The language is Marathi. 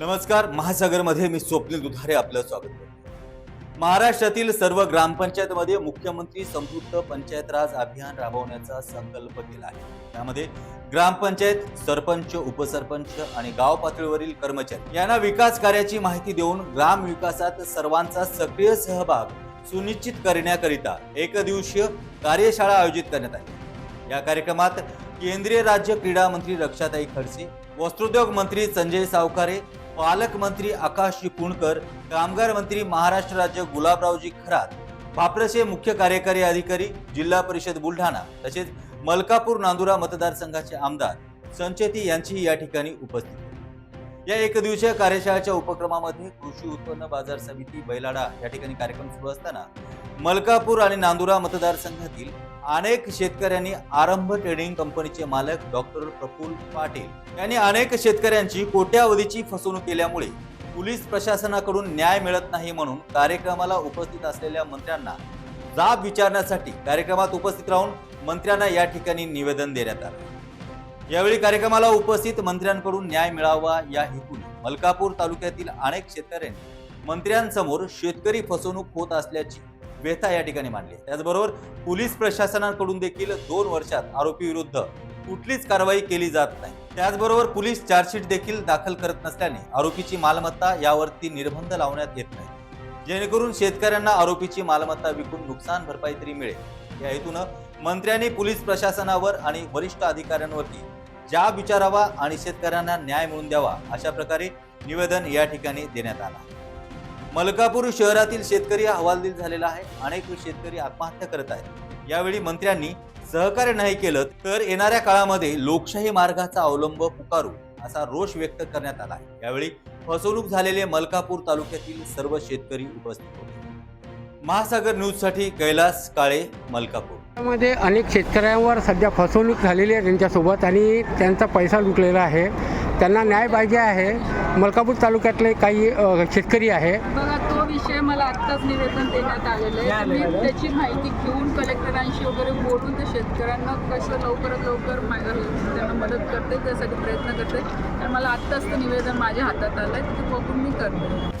नमस्कार महासागरमध्ये मी स्वप्नील दुधारे आपलं स्वागत करतो. महाराष्ट्रातील सर्व ग्रामपंचायतमध्ये मुख्यमंत्री समृद्ध पंचायत राज अभियान राबवण्याचा संकल्प केला आहे. त्यामध्ये ग्रामपंचायत सरपंच उपसरपंच आणि गाव पातळीवरील कर्मचारी यांना विकास कार्याची माहिती देऊन ग्राम विकासात सर्वांचा सक्रिय सहभाग सुनिश्चित करण्याकरिता एक दिवसीय कार्यशाळा आयोजित करण्यात आली. या कार्यक्रमात केंद्रीय राज्य क्रीडा मंत्री रक्षाताई खडसे वस्त्रोद्योग मंत्री संजय सावकारे पालकमंत्री आकाश कुणकर कामगार मंत्री महाराष्ट्र राज्य गुलाबरावजी खरात भापरसे मुख्य कार्यकारी अधिकारी जिल्हा परिषद बुलढाणा तसेच मलकापूर नांदुरा मतदारसंघाचे आमदार संचेती यांची या ठिकाणी उपस्थिती. या एक दिवसीय कार्यशाळेच्या उपक्रमामध्ये कृषी उत्पन्न बाजार समिती बैलाडा या ठिकाणी कार्यक्रम सुरू असताना मलकापूर आणि नांदुरा मतदारसंघातील अनेक शेतकऱ्यांनी आरंभ ट्रेडिंग कंपनीचे मालक डॉक्टर प्रफुल पाटील यांनी अनेक शेतकऱ्यांची कोट्यावधीची फसवणूक केल्यामुळे पोलीस प्रशासनाकडून न्याय मिळत नाही म्हणून कार्यक्रमाला उपस्थित असलेल्या मंत्र्यांना जाब विचारण्यासाठी कार्यक्रमात उपस्थित राहून मंत्र्यांना या ठिकाणी निवेदन देण्यात आलं. यावेळी कार्यक्रमाला उपस्थित मंत्र्यांकडून न्याय मिळावा या हेतूने मलकापूर तालुक्यातील अनेक शेतकऱ्यांनी मंत्र्यांसमोर शेतकरी फसवणूक होत असल्याची व्यथा या ठिकाणी मांडली त्याचबरोबर पोलीस प्रशासनाकडून देखील दोन वर्षात आरोपी विरुद्ध कुठलीच कारवाई केली जात नाही. त्याचबरोबर पोलीस चार्जशीट देखील दाखल करत नसल्याने आरोपीची मालमत्ता यावरती निर्बंध लावण्यात येत नाही. जेणेकरून शेतकऱ्यांना आरोपीची मालमत्ता विकून नुकसान भरपाई तरी मिळेल. या हेतून मंत्र्यांनी पोलीस प्रशासनावर आणि वरिष्ठ अधिकाऱ्यांवरती ज्या विचारावा आणि शेतकऱ्यांना न्याय मिळवून द्यावा अशा प्रकारे निवेदन या ठिकाणी देण्यात आलं मलकापूर शहरातील शेतकरी हवालदिल झालेला आहे. अनेक शेतकरी आत्महत्या करत आहेत. यावेळी मंत्र्यांनी सहकार्य नाही केलं तर येणाऱ्या काळामध्ये लोकशाही मार्गाचा अवलंब पुकारू असा रोष व्यक्त करण्यात आला आहे. यावेळी फसवणूक झालेले मलकापूर तालुक्यातील सर्व शेतकरी उपस्थित होते. महासागर न्यूजसाठी कैलास काळे मलकापूर. मध्ये अनेक शेतकऱ्यांवर सध्या फसवणूक झालेली आहे त्यांच्यासोबत आणि त्यांचा पैसा लुटलेला आहे. त्यांना न्याय पाहिजे आहे. मलकापूर तालुक्यातले काही शेतकरी आहे. बघा तो विषय मला आत्ताच निवेदन देण्यात आलेलं आहे. मी त्याची माहिती घेऊन कलेक्टरांशी वगैरे बोलून त्या शेतकऱ्यांना कसं लवकरात लवकर मा- त्यांना मदत करते त्यासाठी प्रयत्न करते. तर मला आत्ताच ते निवेदन माझ्या हातात आलं आहे ते बघून मी करते.